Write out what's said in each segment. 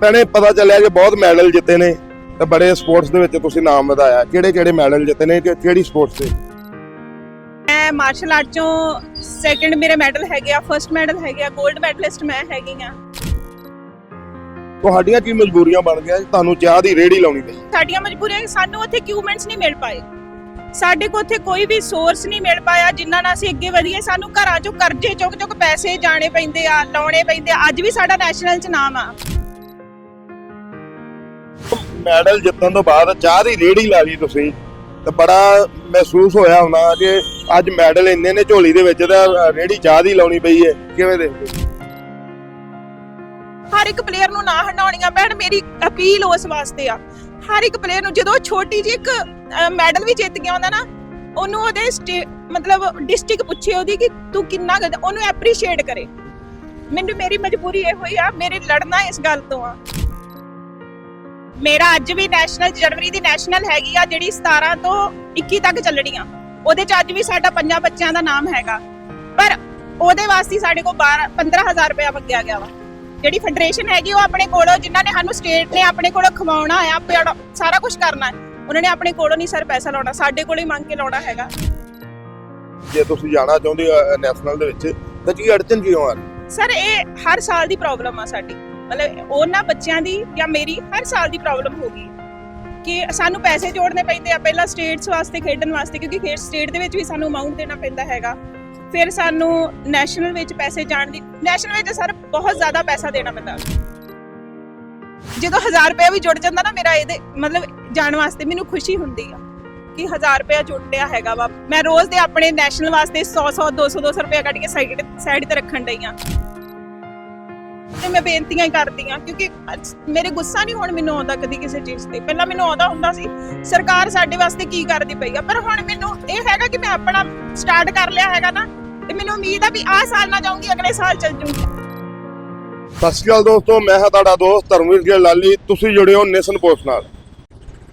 ਭੈਣੇ ਪਤਾ ਚੱਲਿਆ ਕਿ ਬਹੁਤ ਮੈਡਲ ਜਿੱਤੇ ਨੇ ਤੇ ਬੜੇ ਸਪੋਰਟਸ ਦੇ ਵਿੱਚ ਤੁਸੀਂ ਨਾਮ ਵਧਾਇਆ। ਕਿਹੜੇ ਕਿਹੜੇ ਮੈਡਲ ਜਿੱਤੇ ਨੇ ਕਿ ਕਿਹੜੀ ਸਪੋਰਟਸ ਤੇ ਮੈਂ ਮਾਰਸ਼ਲ ਆਰਟ ਚੋਂ ਸੈਕੰਡ ਮੇਰੇ ਮੈਡਲ ਹੈਗੇ ਆ ਫਰਸਟ ਮੈਡਲ ਹੈਗੇ ਆ 골ਡ ਮੈਡਲਿਸਟ ਮੈਂ ਹੈਗੀ ਆ। ਤੁਹਾਡੀਆਂ ਕੀ ਮਜਬੂਰੀਆਂ ਬਣ ਗਈਆਂ? ਤੁਹਾਨੂੰ ਚਾਹ ਦੀ ਰੇੜੀ ਲਾਉਣੀ ਪਈ। ਸਾਡੀਆਂ ਮਜਬੂਰੀਆਂ ਕਿ ਸਾਨੂੰ ਉੱਥੇ ਇਕਵਿਪਮੈਂਟਸ ਨਹੀਂ ਮਿਲ ਪਾਏ। ਸਾਡੇ ਕੋਲ ਉੱਥੇ ਕੋਈ ਵੀ ਸੋਰਸ ਨਹੀਂ ਮਿਲ ਪਾਇਆ ਜਿੰਨਾਂ ਨਾਲ ਅਸੀਂ ਅੱਗੇ ਵਧੀਏ। ਸਾਨੂੰ ਘਰਾਂ ਚੋਂ ਕਰਜ਼ੇ ਚੁੱਕ ਚੁੱਕ ਪੈਸੇ ਜਾਣੇ ਪੈਂਦੇ ਆ ਲਾਉਣੇ ਪੈਂਦੇ ਆ। ਅੱਜ ਵੀ ਸਾਡਾ ਨੈਸ਼ਨਲ ਚ ਨਾਮ ਆ। ਮੈਡਲ ਜਿੱਤਣ ਤੋਂ ਬਾਅਦ ਚਾਹ ਦੀ ਰੇੜੀ ਲਾ ਲਈ ਤੁਸੀਂ ਤੇ ਬੜਾ ਮਹਿਸੂਸ ਹੋਇਆ ਹੋਣਾ ਕਿ ਅੱਜ ਮੈਡਲ ਇੰਨੇ ਨੇ ਝੋਲੀ ਦੇ ਵਿੱਚ ਤਾਂ ਰੇੜੀ ਚਾਹ ਦੀ ਲਾਉਣੀ ਪਈ ਹੈ ਕਿਵੇਂ ਦੇਖਦੇ ਹਰ ਇੱਕ ਪਲੇਅਰ ਨੂੰ ਨਾ ਹਟਾਉਣੀਆਂ ਭੈਣ, ਮੇਰੀ ਅਪੀਲ ਉਸ ਵਾਸਤੇ ਆ। ਹਰ ਇੱਕ ਪਲੇਅਰ ਨੂੰ ਜਦੋਂ ਛੋਟੀ ਜਿਹੀ ਇੱਕ ਮੈਡਲ ਵੀ ਜਿੱਤ ਗਿਆ ਹੁੰਦਾ ਨਾ, ਉਹਨੂੰ ਉਹਦੇ ਮਤਲਬ ਡਿਸਟ੍ਰਿਕਟ ਪੁੱਛੇ ਉਹਦੀ ਕਿ ਤੂੰ ਕਿੰਨਾ ਉਹਨੂੰ ਐਪਰੀਸ਼ੀਏਟ ਕਰੇ। ਮੈਨੂੰ ਮੇਰੀ ਮਜਬੂਰੀ ਇਹ ਹੋਈ ਆ, ਮੇਰੇ ਲੜਨਾ ਇਸ ਗੱਲ ਤੋਂ ਆ। ਮੇਰਾ ਅੱਜ ਵੀ ਨੈਸ਼ਨਲ ਜਨਵਰੀ ਦੀ ਨੈਸ਼ਨਲ ਹੈਗੀ ਆ ਜਿਹੜੀ 17 ਤੋਂ 21 ਤੱਕ ਚੱਲਣੀ ਆ। ਉਹਦੇ ਚ ਅੱਜ ਵੀ ਸਾਡਾ ਪੰਜਾਂ ਬੱਚਿਆਂ ਦਾ ਨਾਮ ਹੈਗਾ। ਪਰ ਉਹਦੇ ਵਾਸਤੇ ਸਾਡੇ ਕੋਲ 12 15000 ਰੁਪਇਆ ਮੰਗਿਆ ਗਿਆ ਵਾ। ਜਿਹੜੀ ਫੈਡਰੇਸ਼ਨ ਹੈਗੀ ਉਹ ਆਪਣੇ ਕੋਲੋਂ ਜਿਨ੍ਹਾਂ ਨੇ ਸਾਨੂੰ ਸਟੇਟ ਨੇ ਆਪਣੇ ਕੋਲੋਂ ਖਵਾਉਣਾ ਆ ਸਾਰਾ ਕੁਝ ਕਰਨਾ ਹੈ ਉਹਨਾਂ ਨੇ ਆਪਣੇ ਕੋਲੋਂ ਨਹੀਂ ਸਰ ਪੈਸਾ ਲਾਉਣਾ ਸਾਡੇ ਕੋਲੋਂ ਹੀ ਮੰਗ ਕੇ ਲਾਉਣਾ ਹੈਗਾ। ਜੇ ਤੁਸੀਂ ਜਾਣਾ ਚਾਹੁੰਦੇ ਹੋ ਨੈਸ਼ਨਲ ਦੇ ਵਿੱਚ ਤਾਂ ਕੀ ਅੜਚਨ ਕਿਉਂ ਆ? ਸਰ ਇਹ ਹਰ ਸਾਲ ਦੀ ਪ੍ਰੋਬਲਮ ਆ ਸਾਡੀ। ਮਤਲਬ ਉਹਨਾਂ ਬੱਚਿਆਂ ਦੀ ਜਾਂ ਮੇਰੀ ਹਰ ਸਾਲ ਦੀ ਪ੍ਰੋਬਲਮ ਹੋ ਗਈ। ਕਿ ਸਾਨੂੰ ਪੈਸੇ ਜੋੜਨੇ ਪੈਂਦੇ ਆ, ਪਹਿਲਾਂ ਸਟੇਟਸ ਵਾਸਤੇ ਖੇਡਣ ਵਾਸਤੇ, ਕਿਉਂਕਿ ਖੇਡ ਸਟੇਟ ਦੇ ਵਿੱਚ ਵੀ ਸਾਨੂੰ ਅਮਾਉਂਟ ਦੇਣਾ ਪੈਂਦਾ ਹੈਗਾ। ਫਿਰ ਸਾਨੂੰ ਨੈਸ਼ਨਲ ਵਿੱਚ ਪੈਸੇ ਜਾਣ ਦੀ ਨੈਸ਼ਨਲ ਵਿੱਚ ਸਰ ਬਹੁਤ ਜ਼ਿਆਦਾ ਪੈਸਾ ਦੇਣਾ ਪੈਂਦਾ। ਜਦੋਂ 1000 ਰੁਪਏ ਵੀ ਜੁੜ ਜਾਂਦਾ ਨਾ ਮੇਰਾ ਇਹਦੇ, ਮਤਲਬ ਜਾਣ ਵਾਸਤੇ ਮੈਨੂੰ ਖੁਸ਼ੀ ਹੁੰਦੀ ਆ ਕਿ 1000 ਰੁਪਏ ਜੁੜਿਆ ਹੈਗਾ ਵਾ। ਮੈਂ ਰੋਜ਼ ਦੇ ਆਪਣੇ ਨੈਸ਼ਨਲ ਵਾਸਤੇ 100 100 200 200 ਰੁਪਏ ਕੱਢ ਕੇ ਸਾਈਡ ਸਾਈਡ ਤੇ ਰੱਖਣ ਡਈ ਆ। ਤੇ ਮੈਂ ਬੇਨਤੀਆਂ ਹੀ ਕਰਦੀ ਆ ਕਿਉਂਕਿ ਮੇਰੇ ਗੁੱਸਾ ਨਹੀਂ ਹੁਣ ਮੈਨੂੰ ਆਉਂਦਾ ਕਦੀ ਕਿਸੇ ਚੀਜ਼ ਤੇ। ਪਹਿਲਾਂ ਮੈਨੂੰ ਆਉਂਦਾ ਹੁੰਦਾ ਸੀ, ਸਰਕਾਰ ਸਾਡੇ ਵਾਸਤੇ ਕੀ ਕਰਦੀ ਪਈ ਆ, ਪਰ ਹੁਣ ਮੈਨੂੰ ਇਹ ਹੈਗਾ ਕਿ ਮੈਂ ਆਪਣਾ ਸਟਾਰਟ ਕਰ ਲਿਆ ਹੈਗਾ ਨਾ, ਤੇ ਮੈਨੂੰ ਉਮੀਦ ਆ ਵੀ ਆਹ ਸਾਲ ਨਾ ਜਾਊਂਗੀ, ਅਗਲੇ ਸਾਲ ਚੱਲ ਜੂੰਗੀ। ਸਤਿ ਸ਼੍ਰੀ ਅਕਾਲ ਦੋਸਤੋ, ਮੈਂ ਹਾਂ ਤੁਹਾਡਾ ਦੋਸਤ ਧਰਮਵੀਰ ਜੀ ਲਾਲੀ, ਤੁਸੀਂ ਜੁੜੇ ਹੋ ਨੇਸ਼ਨ ਪੋਸਟ ਨਾਲ।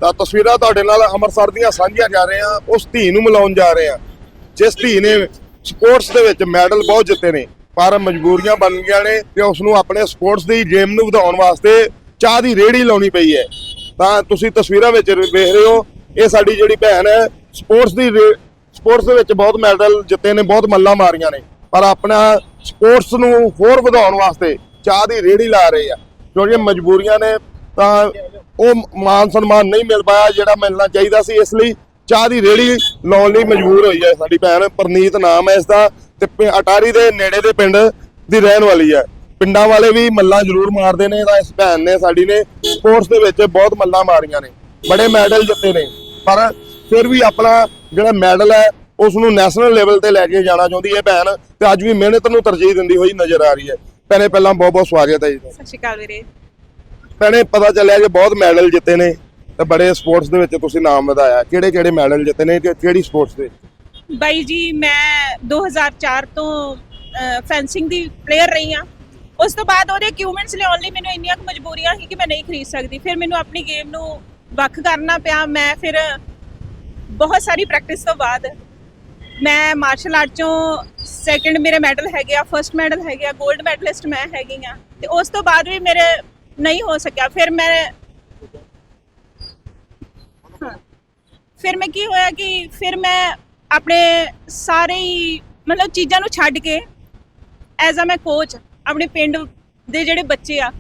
ਤਾਂ ਤਸਵੀਰਾਂ ਤੁਹਾਡੇ ਨਾਲ ਅੰਮ੍ਰਿਤਸਰ ਦੀਆਂ ਸਾਂਝੀਆਂ ਜਾ ਰਹੇ ਹਾਂ, ਉਸ ਧੀ ਨੂੰ ਮਿਲਾਉਣ ਜਾ ਰਹੇ ਹਾਂ। ਜਿਸ ਧੀ ਨੇ ਸਪੋਰਟਸ ਦੇ ਵਿੱਚ ਮੈਡਲ ਬਹੁਤ ਜਿੱਤੇ ਨੇ ਪਰ ਮਜਬੂਰੀਆਂ ਬਣ ਗਈਆਂ ਨੇ ਕਿ ਉਸ ਨੂੰ ਆਪਣੇ ਸਪੋਰਟਸ ਦੀ ਗੇਮ ਨੂੰ ਵਧਾਉਣ ਵਾਸਤੇ ਚਾਹ ਦੀ ਰੇੜੀ ਲਾਉਣੀ ਪਈ ਹੈ। ਤਾਂ ਤੁਸੀਂ ਤਸਵੀਰਾਂ ਵਿੱਚ ਵੇਖ ਰਹੇ ਹੋ, ਇਹ ਸਾਡੀ ਜਿਹੜੀ ਭੈਣ ਹੈ, ਸਪੋਰਟਸ ਦੀ ਸਪੋਰਟਸ ਦੇ ਵਿੱਚ ਬਹੁਤ ਮੈਡਲ ਜਿੱਤੇ ਨੇ, ਬਹੁਤ ਮੱਲਾਂ ਮਾਰੀਆਂ ਨੇ। ਪਰ ਆਪਣਾ ਸਪੋਰਟਸ ਨੂੰ ਹੋਰ ਵਧਾਉਣ ਵਾਸਤੇ ਚਾਹ ਦੀ ਰੇੜੀ ਲਾ ਰਹੇ ਆ। ਕਿਉਂਕਿ ਮਜਬੂਰੀਆਂ ਨੇ, ਤਾਂ ਉਹ ਮਾਨ ਸਨਮਾਨ ਨਹੀਂ ਮਿਲ ਪਾਇਆ ਜਿਹੜਾ ਮਿਲਣਾ ਚਾਹੀਦਾ ਸੀ, ਇਸ ਲਈ ਚਾਹ ਦੀ ਰੇੜੀ ਲਾਉਣ ਲਈ ਮਜਬੂਰ ਹੋਈ ਹੈ ਸਾਡੀ ਭੈਣ। ਪਰਨੀਤ ਨਾਮ ਹੈ ਇਸ ਦਾ। ਤੇ ਅਟਾਰੀ ਦੇ ਨੇੜੇ ਦੇ ਪਿੰਡ ਦੀ ਰਹਿਣ ਵਾਲੀ ਹੈ। ਪਿੰਡਾਂ ਵਾਲੇ ਵੀ ਮੱਲਾਂ ਜ਼ਰੂਰ ਮਾਰਦੇ ਨੇ ਤਾਂ ਇਸ ਭੈਣ ਨੇ ਸਾਡੀ ਨੇ ਸਪੋਰਟਸ ਦੇ ਵਿੱਚ ਬਹੁਤ ਮੱਲਾਂ ਮਾਰੀਆਂ ਨੇ ਬੜੇ ਮੈਡਲ ਜਿੱਤੇ ਨੇ। ਪਰ ਫਿਰ ਵੀ ਆਪਣਾ ਜਿਹੜਾ ਮੈਡਲ ਹੈ ਉਸ ਨੂੰ ਨੈਸ਼ਨਲ ਲੈਵਲ ਤੇ ਲੈ ਕੇ ਜਾਣਾ ਚਾਹੁੰਦੀ ਹੈ ਭੈਣ ਤੇ ਅੱਜ ਵੀ ਮਿਹਨਤ ਨੂੰ ਤਰਜੀਹ ਦਿੰਦੀ ਹੋਈ ਨਜ਼ਰ ਆ ਰਹੀ ਹੈ। ਭੈਣੇ ਪਹਿਲਾਂ ਬਹੁਤ ਬਹੁਤ ਸਵਾਗਤ ਹੈ ਜੀ ਸਤਿ ਸ਼੍ਰੀ ਅਕਾਲ ਵੀਰੇ। ਭੈਣੇ ਪਤਾ ਚੱਲਿਆ ਕਿ ਬਹੁਤ ਮੈਡਲ ਜਿੱਤੇ ਨੇ ਤੇ ਬੜੇ ਸਪੋਰਟਸ ਦੇ ਵਿੱਚ ਤੁਸੀਂ ਨਾਮ ਵਧਾਇਆ। ਕਿਹੜੇ ਕਿਹੜੇ ਮੈਡਲ ਜਿੱਤੇ ਨੇ ਕਿਹੜੀ ਸਪੋਰਟਸ ਦੇ? ਬਾਈ ਜੀ, ਮੈਂ 2004 ਤੋਂ ਫੈਂਸਿੰਗ ਦੀ ਪਲੇਅਰ ਰਹੀ ਆ ਉਸ ਤੋਂ ਬਾਅਦ ਉਹਦੇ ਇਕਵਿਪਮੈਂਟਸ ਲਿਆਉਣ ਲਈ ਮੈਨੂੰ ਇੰਨੀਆਂ ਕੁ ਮਜਬੂਰੀਆਂ ਸੀ ਕਿ ਮੈਂ ਨਹੀਂ ਖਰੀਦ ਸਕਦੀ। ਫਿਰ ਮੈਨੂੰ ਆਪਣੀ ਗੇਮ ਨੂੰ ਵੱਖ ਕਰਨਾ ਪਿਆ। ਮੈਂ ਫਿਰ ਬਹੁਤ ਸਾਰੀ ਪ੍ਰੈਕਟਿਸ ਤੋਂ ਬਾਅਦ ਮੈਂ ਮਾਰਸ਼ਲ ਆਰਟ ਚੋਂ ਸੈਕੰਡ ਮੇਰੇ ਮੈਡਲ ਹੈਗੇ ਆ ਫਰਸਟ ਮੈਡਲ ਹੈਗੇ ਆ 골ਡ ਮੈਡਲਿਸਟ ਮੈਂ ਹੈਗੀ ਆ। ਤੇ ਉਸ ਤੋਂ ਬਾਅਦ ਵੀ ਮੇਰੇ ਨਹੀਂ ਹੋ ਸਕਿਆ। ਫਿਰ ਮੈਂ ਹਾਂ। ਫਿਰ ਮੈਂ ਕੀ ਹੋਇਆ ਕਿ ਫਿਰ ਮੈਂ ਆਪਣੇ ਸਾਰੇ ਹੀ ਮਤਲਬ ਚੀਜ਼ਾਂ ਨੂੰ ਛੱਡ ਕੇ ਐਜ਼ ਅ ਮੈਂ ਕੋਚ ਆਪਣੇ ਪਿੰਡ ਦੇ ਜਿਹੜੇ ਬੱਚੇ ਆ,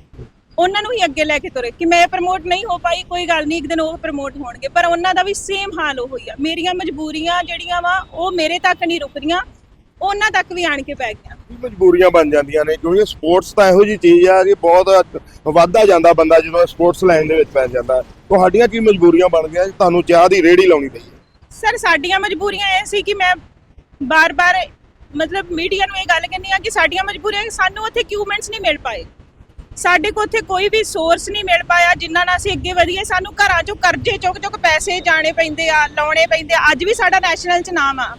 ਉਹਨਾਂ ਨੂੰ ਹੀ ਅੱਗੇ ਲੈ ਕੇ ਤੁਰੇ ਕਿ ਮੈਂ ਪ੍ਰਮੋਟ ਨਹੀਂ ਹੋ ਪਾਈ, ਕੋਈ ਗੱਲ ਨਹੀਂ, ਇੱਕ ਦਿਨ ਉਹ ਪ੍ਰਮੋਟ ਹੋਣਗੇ। ਪਰ ਉਹਨਾਂ ਦਾ ਵੀ ਸੇਮ ਹਾਲ ਉਹ ਹੀ ਆ। ਮੇਰੀਆਂ ਮਜਬੂਰੀਆਂ ਜਿਹੜੀਆਂ ਵਾ, ਉਹ ਮੇਰੇ ਤੱਕ ਨਹੀਂ ਰੁਕਦੀਆਂ, ਉਹਨਾਂ ਤੱਕ ਵੀ ਆਣ ਕੇ ਪੈ ਗਈਆਂ। ਕੀ ਮਜਬੂਰੀਆਂ ਬਣ ਜਾਂਦੀਆਂ ਨੇ? ਕਿਉਂਕਿ ਸਪੋਰਟਸ ਤਾਂ ਇਹੋ ਜੀ ਚੀਜ਼ ਆ ਕਿ ਬਹੁਤ ਵੱਧਦਾ ਜਾਂਦਾ ਬੰਦਾ ਜਦੋਂ ਸਪੋਰਟਸ ਲਾਈਨ ਦੇ ਵਿੱਚ ਪੈ ਜਾਂਦਾ। ਤੁਹਾਡੀਆਂ ਕੀ ਮਜਬੂਰੀਆਂ ਬਣ ਗਈਆਂ? ਤੁਹਾਨੂੰ ਚਾਹ ਦੀ ਰੇੜੀ ਲਾਉਣੀ ਪਈ ਸਰ, ਸਾਡੀਆਂ ਮਜਬੂਰੀਆਂ ਇਹ ਸੀ ਕਿ ਮੈਂ ਬਾਰ-ਬਾਰ ਮਤਲਬ ਮੀਡੀਆ ਨੂੰ ਇਹ ਗੱਲ ਕਹਿੰਦੀ ਆ ਕਿ ਸਾਡੀਆਂ ਮਜਬੂਰੀਆਂ ਸਾਨੂੰ ਉੱਥੇ ਇਕਵਿਪਮੈਂਟਸ ਨਹੀਂ ਮਿਲ ਪਾਏ। ਸਾਡੇ ਕੋਲ ਉੱਥੇ ਕੋਈ ਵੀ ਸੋਰਸ ਨਹੀਂ ਮਿਲ ਪਾਇਆ ਜਿਨ੍ਹਾਂ ਨਾਲ ਅਸੀਂ ਅੱਗੇ ਵਧੀਏ। ਸਾਨੂੰ ਘਰਾਂ ਚੋਂ ਕਰਜ਼ੇ ਚੁੱਕ ਚੁੱਕ ਪੈਸੇ ਜਾਣੇ ਪੈਂਦੇ ਆ, ਲਾਉਣੇ ਪੈਂਦੇ ਆ। ਅੱਜ ਵੀ ਸਾਡਾ ਨੈਸ਼ਨਲ ਚ ਨਾਮ ਆ।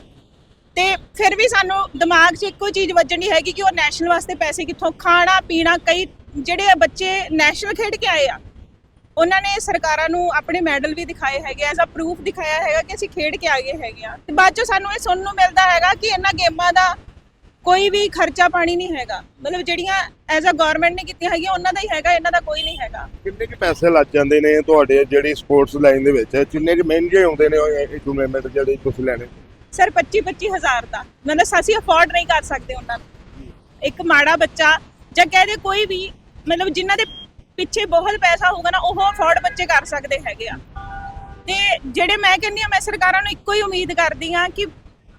ਤੇ ਫਿਰ ਵੀ ਸਾਨੂੰ ਦਿਮਾਗ 'ਚ ਇੱਕੋ ਚੀਜ਼ ਵੱਜਣੀ ਹੈਗੀ ਕਿ ਉਹ ਨੈਸ਼ਨਲ ਵਾਸਤੇ ਪੈਸੇ ਕਿੱਥੋਂ ਖਾਣਾ ਪੀਣਾ ਕਈ ਜਿਹੜੇ ਆ ਬੱਚੇ ਨੈਸ਼ਨਲ ਖੇਡ ਕੇ ਆਏ ਆ। ਉਹਨਾਂ ਨੇ ਸਰਕਾਰਾਂ ਨੂੰ ਆਪਣੇ ਮੈਡਲ ਵੀ ਦਿਖਾਏ ਹੈਗੇ ਐਜ਼ ਅ ਪ੍ਰੂਫ ਦਿਖਾਇਆ ਹੈਗਾ ਕਿ ਅਸੀਂ ਖੇਡ ਕੇ ਆ ਗਏ ਹੈਗੇ ਆ। ਤੇ ਬਾਅਦ ਚੋਂ ਸਾਨੂੰ ਇਹ ਸੁਣਨ ਨੂੰ ਮਿਲਦਾ ਹੈਗਾ ਕਿ ਇਹਨਾਂ ਗੇਮਾਂ ਦਾ ਕੋਈ ਵੀ ਖਰਚਾ ਪਾਣੀ ਨਹੀਂ ਹੈਗਾ। ਮਤਲਬ ਜਿਹੜੀਆਂ ਐਜ਼ ਅ ਗਵਰਨਮੈਂਟ ਨੇ ਕੀਤੀਆਂ ਹੈਗੀਆਂ ਉਹਨਾਂ ਦਾ ਹੀ ਹੈਗਾ ਇਹਨਾਂ ਦਾ ਕੋਈ ਨਹੀਂ ਹੈਗਾ। ਕਿੰਨੇ ਕੁ ਪੈਸੇ ਲੱਗ ਜਾਂਦੇ ਨੇ ਤੁਹਾਡੇ ਜਿਹੜੀ ਸਪੋਰਟਸ ਲਾਈਨ ਦੇ ਵਿੱਚ? ਕਿੰਨੇ ਕੁ ਮਹਿੰਗੇ ਆਉਂਦੇ ਨੇ ਇਹ ਟੂਰਨਾਮੈਂਟ ਜਿਹੜੇ ਤੁਸੀਂ ਲੈਣੇ? ਸਰ 25 25000 ਦਾ। ਮਤਲਬ ਅਸੀਂ ਅਫੋਰਡ ਨਹੀਂ ਕਰ ਸਕਦੇ ਉਹਨਾਂ ਨੂੰ। ਇੱਕ ਮਾੜਾ ਬੱਚਾ ਜਾਂ ਕਹਦੇ ਕੋਈ ਵੀ ਮਤਲਬ ਜਿਨ੍ਹਾਂ ਦੇ ਪਿੱਛੇ ਬਹੁਤ ਪੈਸਾ ਹੋਊਗਾ ਨਾ, ਉਹ ਅਫੋਰਡ ਬੱਚੇ ਕਰ ਸਕਦੇ ਹੈਗੇ ਆ। ਤੇ ਜਿਹੜੇ ਮੈਂ ਕਹਿੰਦੀ ਆ ਮੈਂ ਸਰਕਾਰਾਂ ਨੂੰ ਇੱਕੋ ਹੀ ਉਮੀਦ ਕਰਦੀ ਆ ਕਿ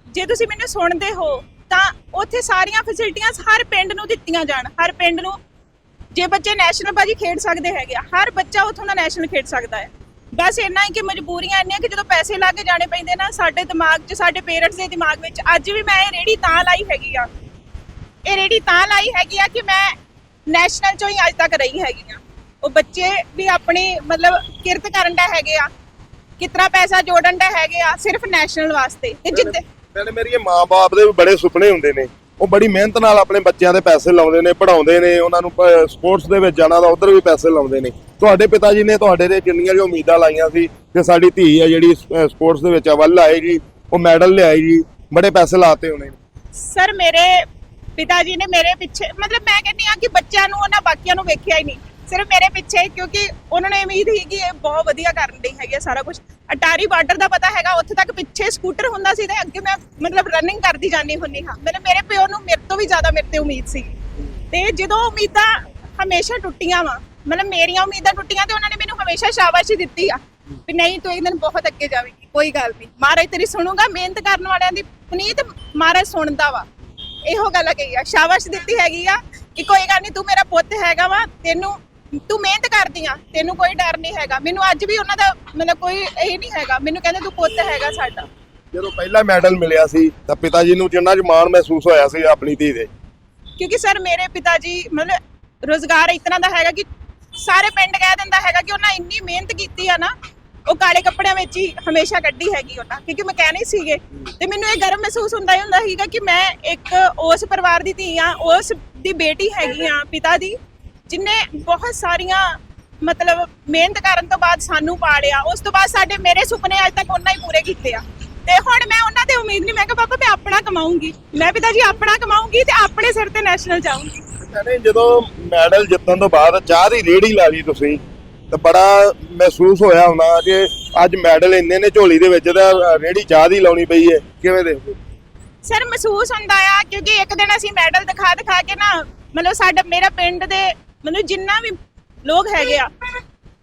ਜੇ ਤੁਸੀਂ ਮੈਨੂੰ ਸੁਣਦੇ ਹੋ, ਤਾਂ ਉੱਥੇ ਸਾਰੀਆਂ ਫੈਸਿਲਿਟੀਆਂ ਹਰ ਪਿੰਡ ਨੂੰ ਦਿੱਤੀਆਂ ਜਾਣ। ਹਰ ਪਿੰਡ ਨੂੰ, ਜੇ ਬੱਚੇ ਨੈਸ਼ਨਲ ਬਾਜੀ ਖੇਡ ਸਕਦੇ ਹੈਗੇ ਆ, ਹਰ ਬੱਚਾ ਉੱਥੋਂ ਦਾ ਨੈਸ਼ਨਲ ਖੇਡ ਸਕਦਾ ਹੈ। ਬਸ ਇੰਨਾ ਹੀ ਕਿ ਮਜਬੂਰੀਆਂ ਇੰਨੀਆਂ ਕਿ ਜਦੋਂ ਪੈਸੇ ਲਾ ਕੇ ਜਾਣੇ ਪੈਂਦੇ ਨਾ, ਸਾਡੇ ਦਿਮਾਗ 'ਚ, ਸਾਡੇ ਪੇਰੈਂਟਸ ਦੇ ਦਿਮਾਗ ਵਿੱਚ ਅੱਜ ਵੀ ਮੈਂ ਇਹ ਰੇੜੀ ਤਾਂ ਲਾਈ ਹੈਗੀ ਆ। ਇਹ ਰੇੜੀ ਤਾਂ ਲਾਈ ਹੈਗੀ ਆ ਕਿ ਮੈਂ ਨੈਸ਼ਨਲ ਚੋਂ ਹੀ ਅੱਜ ਤੱਕ ਰਹੀ ਹੈਗੀ ਆ। ਉਹ ਬੱਚੇ ਵੀ ਆਪਣੀ ਮਤਲਬ ਕਿਰਤ ਕਰਨ ਦਾ ਹੈਗੇ ਆ। ਕਿਤਨਾ ਪੈਸਾ ਜੋੜਨ ਦਾ ਹੈਗੇ ਆ ਸਿਰਫ ਨੈਸ਼ਨਲ ਵਾਸਤੇ। ਤੇ ਜਿੱਦ ਨਾਲੇ ਮੇਰੀ ਮਾਂ-ਬਾਪ ਦੇ ਵੀ ਬੜੇ ਸੁਪਨੇ ਹੁੰਦੇ ਨੇ। ਉਹ ਬੜੀ ਮਿਹਨਤ ਨਾਲ ਆਪਣੇ ਬੱਚਿਆਂ ਦੇ ਪੈਸੇ ਲਾਉਂਦੇ ਨੇ ਪੜਾਉਂਦੇ ਨੇ ਉਹਨਾਂ ਨੂੰ ਸਪੋਰਟਸ ਦੇ ਵਿੱਚ ਜਾਣਾ ਦਾ ਉਧਰ ਵੀ ਪੈਸੇ ਲਾਉਂਦੇ ਨੇ। ਤੁਹਾਡੇ ਪਿਤਾ ਜੀ ਨੇ ਤੁਹਾਡੇ ਤੇ ਜਿੰਨੀਆਂ ਜੋ ਉਮੀਦਾਂ ਲਾਈਆਂ ਸੀ ਕਿ ਸਾਡੀ ਧੀ ਹੈ ਜਿਹੜੀ ਸਪੋਰਟਸ ਦੇ ਵਿੱਚ ਵੱਲ ਆਏਗੀ ਉਹ ਮੈਡਲ ਲਿਆਏਗੀ ਬੜੇ ਪੈਸੇ ਲਾਤੇ ਉਹਨੇ। ਸਰ ਮੇਰੇ ਪਿਤਾ ਜੀ ਨੇ ਮੇਰੇ ਪਿੱਛੇ ਮਤਲਬ ਮੈਂ ਕਹਿੰਦੀ ਆ ਕਿ ਬੱਚਿਆਂ ਨੂੰ ਉਹਨਾਂ ਬਾਕੀਆਂ ਨੂੰ ਵੇਖਿਆ ਹੀ ਨਹੀਂ। ਸਿਰਫ ਮੇਰੇ ਪਿੱਛੇ ਕਿਉਂਕਿ ਉਹਨਾਂ ਨੇ ਉਮੀਦ ਸੀ ਕਿ ਇਹ ਬਹੁਤ ਵਧੀਆ ਕਰਨ ਦੀ ਹੈਗੀ ਸਾਰਾ ਕੁਝ ਅਟਾਰੀ ਬਾਰਡਰ ਦਾ ਪਤਾ ਹੈਗਾ, ਉੱਥੇ ਤੱਕ ਪਿੱਛੇ ਸਕੂਟਰ ਹੁੰਦਾ ਸੀ ਤੇ ਅੱਗੇ ਮੈਂ ਮਤਲਬ ਰਨਿੰਗ ਕਰਦੀ ਜਾਂਦੀ ਹੁੰਨੀ ਹਾਂ। ਮੇਰੇ ਮੇਰੇ ਪਿਓ ਨੂੰ, ਮੇਰੇ ਤੋਂ ਵੀ ਜ਼ਿਆਦਾ ਮੇਰੇ ਤੇ ਉਮੀਦ ਸੀ। ਤੇ ਜਦੋਂ ਉਮੀਦਾਂ ਹਮੇਸ਼ਾ ਟੁੱਟੀਆਂ ਵਾ, ਮਤਲਬ ਮੇਰੀਆਂ ਉਮੀਦਾਂ ਟੁੱਟੀਆਂ ਤੇ ਉਹਨਾਂ ਨੇ ਮੈਨੂੰ ਹਮੇਸ਼ਾ ਸ਼ਾਬਾਸ਼ੀ ਦਿੱਤੀ ਆ ਵੀ ਨਹੀਂ, ਤੂੰ ਇੱਕ ਦਿਨ ਬਹੁਤ ਅੱਗੇ ਜਾਵੇਂਗੀ, ਕੋਈ ਗੱਲ ਨਹੀਂ। ਮਹਾਰਾਜ ਤੇਰੀ ਸੁਣੂਗਾ, ਮਿਹਨਤ ਕਰਨ ਵਾਲਿਆਂ ਦੀ ਪੁਨੀਤ ਮਹਾਰਾਜ ਸੁਣਦਾ ਵਾ। ਇਹੋ ਗੱਲ ਕਹੀ ਆ, ਸ਼ਾਬਾਸ਼ ਦਿੱਤੀ ਹੈਗੀ ਆ ਕਿ ਕੋਈ ਗੱਲ ਨਹੀਂ, ਤੂੰ ਮੇਰਾ ਪੁੱਤ ਹੈਗਾ ਵਾ, ਤੈਨੂੰ ਤੂੰ ਮਿਹਨਤ ਕਰਦੀ ਆ ਤੈਨੂੰ ਕੋਈ ਡਰ ਨਹੀਂ ਹੈਗਾ। ਮੈਨੂੰ ਅੱਜ ਵੀ ਉਹਨਾਂ ਦਾ ਮਤਲਬ ਕੋਈ ਇਹ ਨਹੀਂ ਹੈਗਾ ਮੈਨੂੰ ਕਹਿੰਦੇ ਤੂੰ ਪੁੱਤ ਹੈਗਾ ਸਾਡਾ। ਜਦੋਂ ਪਹਿਲਾ ਮੈਡਲ ਮਿਲਿਆ ਸੀ ਤਾਂ ਪਿਤਾ ਜੀ ਨੂੰ ਜਿੰਨਾ ਮਾਣ ਮਹਿਸੂਸ ਹੋਇਆ ਸੀ ਆਪਣੀ ਧੀ ਦੇ। ਕਿਉਂਕਿ ਸਰ ਮੇਰੇ ਪਿਤਾ ਜੀ ਮਤਲਬ ਰੋਜ਼ਗਾਰ ਇਤਨਾ ਦਾ ਹੈਗਾ ਕਿ ਸਾਰੇ ਪਿੰਡ ਕਹਿ ਦਿੰਦਾ ਹੈਗਾ ਕਿ ਉਹਨਾਂ ਇੰਨੀ ਮਿਹਨਤ ਕੀਤੀ ਆ ਨਾ ਉਹ ਕਾਲੇ ਕੱਪੜਿਆਂ ਵਿੱਚ ਹੀ ਹਮੇਸ਼ਾ ਕੱਢੀ ਹੈਗੀ ਉਹਨਾਂ। ਕਿਉਂਕਿ ਮਕੈਨਿਕ ਸੀਗੇ। ਤੇ ਮੈਨੂੰ ਇਹ ਗਰਵ ਮਹਿਸੂਸ ਹੁੰਦਾ ਹੀ ਹੁੰਦਾ ਸੀਗਾ ਕਿ ਮੈਂ ਇੱਕ ਉਸ ਪਰਿਵਾਰ ਦੀ ਧੀ ਆ ਉਸ ਦੀ ਬੇਟੀ ਹੈਗੀ ਆ ਪਿਤਾ ਦੀ ਜਿਨੇ ਬਹੁਤ ਸਾਰੀਆਂ ਮਤਲਬ ਮਿਹਨਤ ਕਰਨ ਤੋਂ ਬਾਅਦ ਸਾਨੂੰ ਪਾਲਿਆ ਉਸ ਤੋਂ ਬਾਅਦ ਸਾਡੇ ਮੇਰੇ ਸੁਪਨੇ ਅੱਜ ਤੱਕ ਉਹਨਾਂ ਹੀ ਪੂਰੇ ਕੀਤੇ ਆ। ਤੇ ਹੁਣ ਮੈਂ ਉਹਨਾਂ ਤੇ ਉਮੀਦ ਨਹੀਂ ਮੈਂ ਕਿਹਾ ਪਾਪਾ ਮੈਂ ਆਪਣਾ ਕਮਾਉਂਗੀ। ਮੈਂ ਪਿਤਾ ਜੀ ਆਪਣਾ ਕਮਾਉਂਗੀ ਤੇ ਆਪਣੇ ਸਿਰ ਤੇ ਨੈਸ਼ਨਲ ਜਾਊਂਗੀ। ਕਹਿੰਦੇ ਜਦੋਂ ਮੈਡਲ ਜਿੱਤਣ ਤੋਂ ਬਾਅਦ ਚਾਹ ਦੀ ਰੇੜੀ ਲਾ ਲਈ ਤੁਸੀਂ ਤਾਂ ਬੜਾ ਮਹਿਸੂਸ ਹੋਇਆ ਹੋਣਾ ਕਿ ਅੱਜ ਮੈਡਲ ਇੰਨੇ ਨੇ ਝੋਲੀ ਦੇ ਵਿੱਚ ਤਾਂ ਰੇੜੀ ਚਾਹ ਦੀ ਲਾਉਣੀ ਪਈ ਹੈ ਕਿਵੇਂ ਦੇਖਦੇ ਹੋ? ਸਰ ਮਹਿਸੂਸ ਹੁੰਦਾ ਆ ਕਿਉਂਕਿ ਇੱਕ ਦਿਨ ਅਸੀਂ ਮੈਡਲ ਦਿਖਾ ਦਿਖਾ ਕੇ ਨਾ ਮਤਲਬ ਸਾਡਾ ਮੇਰਾ ਪਿੰਡ ਦੇ ਮਤਲਬ ਜਿੰਨਾ ਵੀ ਲੋਕ ਹੈਗੇ ਆ,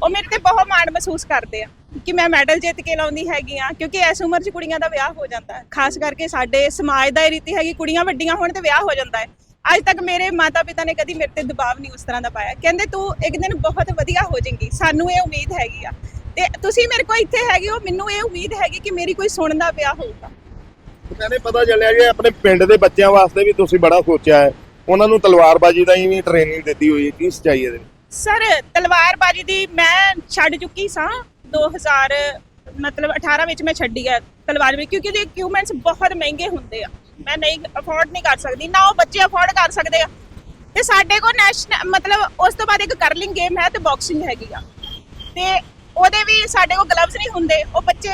ਉਹ ਮੇਰੇ ਤੇ ਬਹੁਤ ਮਾਣ ਮਹਿਸੂਸ ਕਰਦੇ ਆ ਕਿ ਮੈਂ ਮੈਡਲ ਜਿੱਤ ਕੇ ਲਾਉਂਦੀ ਹੈਗੀ ਆ, ਕਿਉਂਕਿ ਇਸ ਉਮਰ 'ਚ ਕੁੜੀਆਂ ਦਾ ਵਿਆਹ ਹੋ ਜਾਂਦਾ ਹੈ। ਖਾਸ ਕਰਕੇ ਸਾਡੇ ਸਮਾਜ ਦਾ ਇਹ ਰੀਤੀ ਹੈਗੀ ਕੁੜੀਆਂ ਵੱਡੀਆਂ ਹੋਣ ਤੇ ਵਿਆਹ ਹੋ ਜਾਂਦਾ ਹੈ। ਅੱਜ ਤੱਕ ਮੇਰੇ ਮਾਤਾ ਪਿਤਾ ਨੇ ਕਦੀ ਮੇਰੇ ਤੇ ਦਬਾਅ ਨਹੀਂ ਉਸ ਤਰ੍ਹਾਂ ਦਾ ਪਾਇਆ। ਕਹਿੰਦੇ ਤੂੰ ਇੱਕ ਦਿਨ ਬਹੁਤ ਵਧੀਆ ਹੋ ਜਾਏਂਗੀ, ਸਾਨੂੰ ਇਹ ਉਮੀਦ ਹੈਗੀ ਆ। ਤੇ ਤੁਸੀਂ ਮੇਰੇ ਕੋਲ ਇੱਥੇ ਹੈਗੇ ਹੋ, ਮੈਨੂੰ ਇਹ ਉਮੀਦ ਹੈਗੀ ਕਿ ਮੇਰੀ ਕੋਈ ਸੁਣਨ ਦਾ ਵਿਆਹ ਹੋਊਗਾ। ਕਹਿੰਦੇ ਪਤਾ ਚੱਲਿਆ ਕਿ ਆਪਣੇ ਪਿੰਡ ਦੇ ਬੱਚਿਆਂ ਵਾਸਤੇ ਵੀ ਤੁਸੀਂ ਬੜਾ ਸੋਚਿਆ ਹੈ। ਉਹਨਾਂ ਨੂੰ ਤਲਵਾਰਬਾਜ਼ੀ ਦਾ ਹੀ ਵੀ ਟ੍ਰੇਨਿੰਗ ਦਿੱਤੀ ਹੋਈ ਹੈ, ਕੀ ਸਚਾਈ ਇਹਦੇ? ਸਰ, ਤਲਵਾਰਬਾਜੀ ਦੀ ਮੈਂ ਛੱਡ ਚੁੱਕੀ ਸਾਂ। 2000 ਮਤਲਬ 18 ਵਿੱਚ ਮੈਂ ਛੱਡੀ ਹੈ ਤਲਵਾਰਬਾਜੀ ਕਿਉਂਕਿ ਉਹਦੇ ਇਕਵਿਪਮੈਂਟਸ ਬਹੁਤ ਮਹਿੰਗੇ ਹੁੰਦੇ ਆ। ਮੈਂ ਨਹੀਂ ਅਫੋਰਡ ਨਹੀਂ ਕਰ ਸਕਦੀ। ਨਾ ਉਹ ਬੱਚੇ ਅਫੋਰਡ ਕਰ ਸਕਦੇ ਆ। ਤੇ ਸਾਡੇ ਕੋਲ ਨੈਸ਼ਨਲ ਮਤਲਬ ਉਸ ਤੋਂ ਬਾਅਦ ਇੱਕ ਕਰਲਿੰਗ ਗੇਮ ਹੈ ਤੇ ਬਾਕਸਿੰਗ ਹੈਗੀ ਆ। ਤੇ ਉਹਦੇ ਵੀ ਸਾਡੇ ਕੋਲ ਗਲਵਸ ਨਹੀਂ ਹੁੰਦੇ। ਉਹ ਬੱਚੇ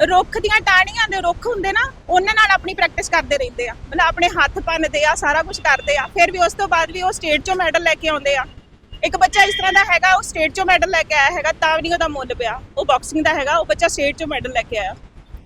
ਰੁੱਖ ਦੀਆਂ ਟਾਹਣੀਆਂ ਦੇ ਰੁੱਖ ਹੁੰਦੇ ਨਾ, ਉਹਨਾਂ ਨਾਲ ਆਪਣੀ ਪ੍ਰੈਕਟਿਸ ਕਰਦੇ ਰਹਿੰਦੇ ਆ। ਮਤਲਬ ਆਪਣੇ ਹੱਥ ਭੰਨਦੇ ਆ, ਸਾਰਾ ਕੁਝ ਕਰਦੇ ਆ। ਫਿਰ ਵੀ ਉਸ ਤੋਂ ਬਾਅਦ ਵੀ ਉਹ ਸਟੇਟ ਚੋਂ ਮੈਡਲ ਲੈ ਕੇ ਆਉਂਦੇ ਆ। ਇੱਕ ਬੱਚਾ ਇਸ ਤਰ੍ਹਾਂ ਦਾ ਹੈਗਾ, ਉਹ ਸਟੇਟ ਚੋਂ ਮੈਡਲ ਲੈ ਕੇ ਆਇਆ ਹੈਗਾ, ਤਾਂ ਵੀ ਨਹੀਂ ਉਹਦਾ ਮੁੱਲ ਪਿਆ। ਉਹ ਬਾਕਸਿੰਗ ਦਾ ਹੈਗਾ, ਉਹ ਬੱਚਾ ਸਟੇਟ ਚੋਂ ਮੈਡਲ ਲੈ ਕੇ ਆਇਆ।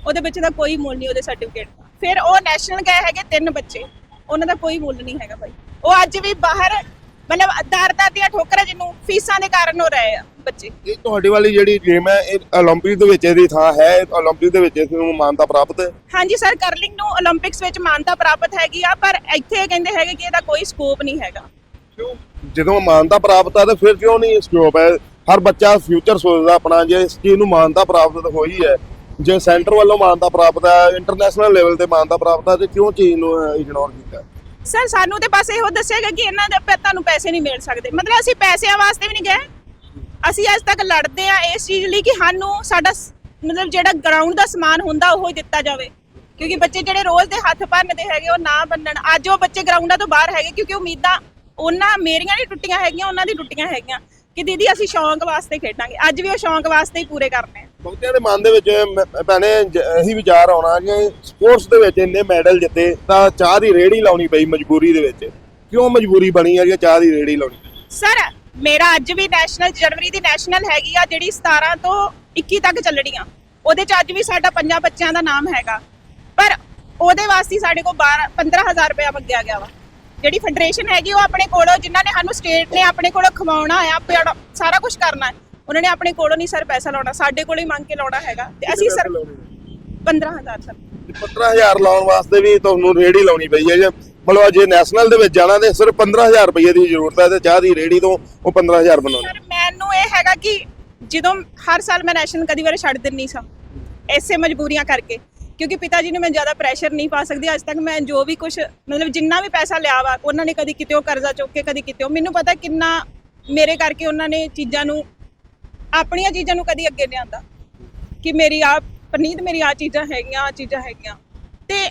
ਉਹਦੇ ਬੱਚੇ ਦਾ ਕੋਈ ਮੁੱਲ ਨਹੀਂ ਉਹਦੇ ਸਰਟੀਫਿਕੇਟ ਦਾ। ਫਿਰ ਉਹ ਨੈਸ਼ਨਲ ਗਏ ਹੈਗੇ ਤਿੰਨ ਬੱਚੇ। ਉਹਨਾਂ ਦਾ ਕੋਈ ਮੁੱਲ ਨਹੀਂ ਹੈਗਾ ਭਾਈ ਉਹ ਅੱਜ ਵੀ ਬਾਹਰ, ਮਤਲਬ ਦਰ ਦਰ ਦੀਆਂ ਠੋਕਰਾਂ ਜਿਹਨੂੰ ਫੀਸਾਂ ਦੇ ਕਾਰਨ ਹੋ ਰਹੇ ਆ। ਬੱਚੇ। ਇਹ ਤੁਹਾਡੀ ਵਾਲੀ ਜਿਹੜੀ ਗੇਮ ਹੈ ਇਹ 올림픽 ਦੇ ਵਿੱਚ ਇਹਦੀ ਥਾਂ ਹੈ। 올림픽 ਦੇ ਵਿੱਚ ਇਸ ਨੂੰ ਮਾਨਤਾ ਪ੍ਰਾਪਤ ਹੈ? ਹਾਂਜੀ ਸਰ ਕਰਲਿੰਗ ਨੂੰ 올림픽ਸ ਵਿੱਚ ਮਾਨਤਾ ਪ੍ਰਾਪਤ ਹੈਗੀ ਆ ਪਰ ਇੱਥੇ ਕਹਿੰਦੇ ਹੈਗੇ ਕਿ ਇਹਦਾ ਕੋਈ ਸਕੋਪ ਨਹੀਂ ਹੈਗਾ। ਕਿਉਂ? ਜਦੋਂ ਮਾਨਤਾ ਪ੍ਰਾਪਤ ਆ ਤਾਂ ਫਿਰ ਕਿਉਂ ਨਹੀਂ ਸਕੋਪ ਹੈ? ਹਰ ਬੱਚਾ ਫਿਊਚਰ ਸੋਚਦਾ ਆਪਣਾ ਜੇ ਇਸ ਚੀਜ਼ ਨੂੰ ਮਾਨਤਾ ਪ੍ਰਾਪਤ ਹੋਈ ਹੈ ਜੇ ਸੈਂਟਰ ਵੱਲੋਂ ਮਾਨਤਾ ਪ੍ਰਾਪਤ ਹੈ ਇੰਟਰਨੈਸ਼ਨਲ ਲੈਵਲ ਤੇ ਮਾਨਤਾ ਪ੍ਰਾਪਤ ਹੈ ਤੇ ਕਿਉਂ ਚੀਜ਼ ਨੂੰ ਇਗਨੋਰ ਕੀਤਾ? ਸਰ ਸਾਨੂੰ ਤੇ ਬਸ ਇਹੋ ਦੱਸਿਆ ਗਿਆ ਕਿ ਇਹਨਾਂ ਦੇ ਤੁਹਾਨੂੰ ਪੈਸੇ ਨਹੀਂ ਮਿਲ ਸਕਦੇ। ਮਤਲਬ ਅਸੀਂ ਪੈਸਿਆਂ ਵਾਸਤੇ ਵੀ ਨਹੀਂ ਗਏ ਅਸੀਂ ਅੱਜ ਤੱਕ ਲੜਦੇ ਆ ਇਸ ਚੀਜ਼ ਲਈ ਕਿ ਸਾਨੂੰ ਸਾਡਾ ਮਤਲਬ ਜਿਹੜਾ ਗਰਾਊਂਡ ਦਾ ਸਮਾਨ ਹੁੰਦਾ ਉਹ ਹੀ ਦਿੱਤਾ ਜਾਵੇ। ਕਿਉਂਕਿ ਬੱਚੇ ਜਿਹੜੇ ਰੋਜ਼ ਦੇ ਹੱਥ ਭੰਨਦੇ ਹੈਗੇ ਉਹ ਨਾ ਬੰਨਣ। ਅੱਜ ਉਹ ਬੱਚੇ ਗਰਾਊਂਡਾਂ ਤੋਂ ਬਾਹਰ ਹੈਗੇ ਕਿਉਂਕਿ ਉਮੀਦਾਂ ਉਹਨਾਂ ਮੇਰੀਆਂ ਨਹੀਂ ਟੁੱਟੀਆਂ ਹੈਗੀਆਂ ਉਹਨਾਂ ਦੀ ਟੁੱਟੀਆਂ ਹੈਗੀਆਂ। ਕਿ ਦੀਦੀ ਅਸੀਂ ਸ਼ੌਂਕ ਵਾਸਤੇ ਖੇਡਾਂਗੇ। ਅੱਜ ਵੀ ਉਹ ਸ਼ੌਂਕ ਵਾਸਤੇ ਹੀ ਪੂਰੇ ਕਰਨੇ ਆ। ਬਹੁਤਿਆਂ ਦੇ ਮਨ ਦੇ ਵਿੱਚ ਭੈਣੇ ਇਹੀ ਵਿਚਾਰ ਆਉਣਾ ਕਿ ਸਪੋਰਟਸ ਦੇ ਵਿੱਚ ਇੰਨੇ ਮੈਡਲ ਜਿੱਤੇ ਤਾਂ ਚਾਹ ਦੀ ਰੇੜੀ ਲਾਉਣੀ ਪਈ ਮਜਬੂਰੀ ਦੇ ਵਿੱਚ। ਕਿਉਂ ਮਜਬੂਰੀ ਬਣੀ ਆ ਕਿ ਚਾਹ ਦੀ ਰੇੜੀ ਲਾਉਣੀ ਸਰ ਮੇਰਾ ਅੱਜ ਵੀ ਨੈਸ਼ਨਲ ਜਨਵਰੀ ਦੀ ਨੈਸ਼ਨਲ ਹੈਗੀ ਆ ਜਿਹੜੀ 17 ਤੋਂ 21 ਤੱਕ ਚੱਲਣੀ ਆ। ਉਹਦੇ ਚ ਅੱਜ ਵੀ ਸਾਡਾ ਪੰਜਾਂ ਬੱਚਿਆਂ ਦਾ ਨਾਮ ਹੈਗਾ। ਪਰ ਉਹਦੇ ਵਾਸਤੇ ਸਾਡੇ ਕੋਲ 12 15000 ਰੁਪਇਆ ਮੰਗਿਆ ਗਿਆ ਵਾ। ਜਿਹੜੀ ਫੈਡਰੇਸ਼ਨ ਹੈਗੀ ਉਹ ਆਪਣੇ ਕੋਲੋਂ ਜਿਨ੍ਹਾਂ ਨੇ ਸਾਨੂੰ ਸਟੇਟ ਨੇ ਆਪਣੇ ਕੋਲੋਂ ਖਵਾਉਣਾ ਆ ਸਾਰਾ ਕੁਝ ਕਰਨਾ ਉਹਨਾਂ ਨੇ ਆਪਣੇ ਕੋਲੋਂ ਨਹੀਂ ਸਰ ਪੈਸਾ ਲਾਉਣਾ ਸਾਡੇ ਕੋਲੋਂ ਹੀ ਮੰਗ ਕੇ ਲਾਉਣਾ ਹੈਗਾ। ਤੇ ਅਸੀਂ ਸਰ 15000 ਸਰ। 15000 ਲਾਉਣ ਵਾਸਤੇ ਵੀ ਤੁਹਾਨੂੰ ਰੇੜੀ ਲਾਉਣੀ ਪਈ ਹੈ ਜੇ ਮਤਲਬ ਜੇ ਨੈਸ਼ਨਲ ਦੇ ਵਿੱਚ ਜਾਣਾ ਤੇ ਸਿਰਫ 15000 ਰੁਪਏ ਦੀ ਜ਼ਰੂਰਤ ਹੈ ਤੇ ਚਾਹ ਦੀ ਰੇੜੀ ਤੋਂ ਉਹ 15000 ਬਣਾਉਣਾ ਸਰ, ਮੈਨੂੰ ਇਹ ਹੈਗਾ ਕਿ ਜਦੋਂ ਹਰ ਸਾਲ ਮੈਂ ਨੈਸ਼ਨਲ ਕਦੀ ਵਾਰ ਛੱਡ ਦਿੰਨੀ ਸਾਂ, ਐਸੇ ਮਜਬੂਰੀਆਂ ਕਰਕੇ। ਕਿਉਂਕਿ ਪਿਤਾ ਜੀ ਨੂੰ ਮੈਂ ਜ਼ਿਆਦਾ ਪ੍ਰੈਸ਼ਰ ਨਹੀਂ ਪਾ ਸਕਦੀ, ਅੱਜ ਤੱਕ ਮੈਂ ਜੋ ਵੀ ਕੁਝ ਮਤਲਬ ਜਿੰਨਾ ਵੀ ਪੈਸਾ ਲਿਆ ਵਾ, ਉਹਨਾਂ ਨੇ ਕਦੀ ਕਿਤੇੋਂ ਕਰਜ਼ਾ ਚੁੱਕ ਕੇ, ਕਦੀ ਕਿਤੇੋਂ ਮੈਨੂੰ ਪਤਾ ਕਿੰਨਾ ਮੇਰੇ ਕਰਕੇ ਉਹਨਾਂ ਨੇ ਚੀਜ਼ਾਂ ਨੂੰ, ਆਪਣੀਆਂ ਚੀਜ਼ਾਂ ਨੂੰ ਕਦੀ ਅੱਗੇ ਲਿਆਂਦਾ। ਕਿ ਮੇਰੀ ਆ ਪਰਨੀਤ ਮੇਰੀ ਆ ਚੀਜ਼ਾਂ ਹੈਗੀਆਂ ਆ ਚੀਜ਼ਾਂ ਹੈਗੀਆਂ। ਤੇ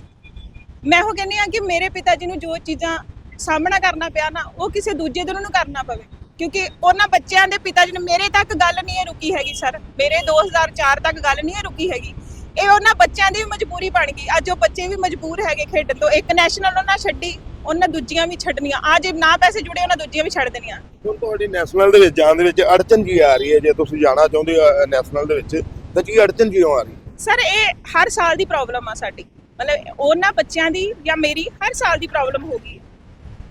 ਮੈਂ ਉਹ ਕਹਿੰਦੀ ਆ ਕਿ ਮੇਰੇ ਪਿਤਾ ਜੀ ਨੂੰ ਜੋ ਚੀਜ਼ਾਂ ਸਾਹਮਣਾ ਕਰਨਾ ਪਿਆ ਨਾ ਉਹ ਕਿਸੇ ਦੂਜੇ ਦਿਨ ਨੂੰ ਕਰਨਾ ਪਵੇ। ਕਿਉਂਕਿ ਉਹਨਾਂ ਬੱਚਿਆਂ ਦੇ ਪਿਤਾ ਜੀ ਨੂੰ ਮੇਰੇ ਤੱਕ ਗੱਲ ਨਹੀਂ ਰੁਕੀ ਹੈਗੀ ਸਰ। ਮੇਰੇ 2004 ਤੱਕ ਗੱਲ ਨਹੀਂ ਰੁਕੀ ਹੈਗੀ। ਇਹ ਉਹਨਾਂ ਬੱਚਿਆਂ ਦੀ ਵੀ ਮਜਬੂਰੀ ਬਣ ਗਈ। ਅੱਜ ਉਹ ਬੱਚੇ ਵੀ ਮਜਬੂਰ ਹੈਗੇ ਖੇਡਣ ਤੋਂ। ਇੱਕ ਨੈਸ਼ਨਲ ਉਹਨਾਂ ਛੱਡੀ ਉਹਨਾਂ ਦੂਜੀਆਂ ਵੀ ਛੱਡਣੀਆਂ। ਆ ਜੇ ਨਾ ਪੈਸੇ ਜੁੜੇ ਉਹਨਾਂ ਦੂਜੀਆਂ ਵੀ ਛੱਡ ਦੇਣੀਆਂ। ਹੁਣ ਤੁਹਾਡੀ ਨੈਸ਼ਨਲ ਦੇ ਵਿੱਚ ਜਾਣ ਦੇ ਵਿੱਚ ਅੜਚਨ ਕੀ ਆ ਰਹੀ ਹੈ ਜੇ ਤੁਸੀਂ ਜਾਣਾ ਚਾਹੁੰਦੇ ਹੋ ਨੈਸ਼ਨਲ ਦੇ ਵਿੱਚ ਤਾਂ ਕੀ ਅੜਚਨ ਕਿਉਂ ਆ ਰਹੀ ਸਰ ਇਹ ਹਰ ਸਾਲ ਦੀ ਪ੍ਰੋਬਲਮ ਆ ਸਾਡੀ। ਮਤਲਬ ਉਹਨਾਂ ਬੱਚਿਆਂ ਦੀ ਜਾਂ ਮੇਰੀ ਹਰ ਸਾਲ ਦੀ ਪ੍ਰੋਬਲਮ ਹੋ ਗਈ।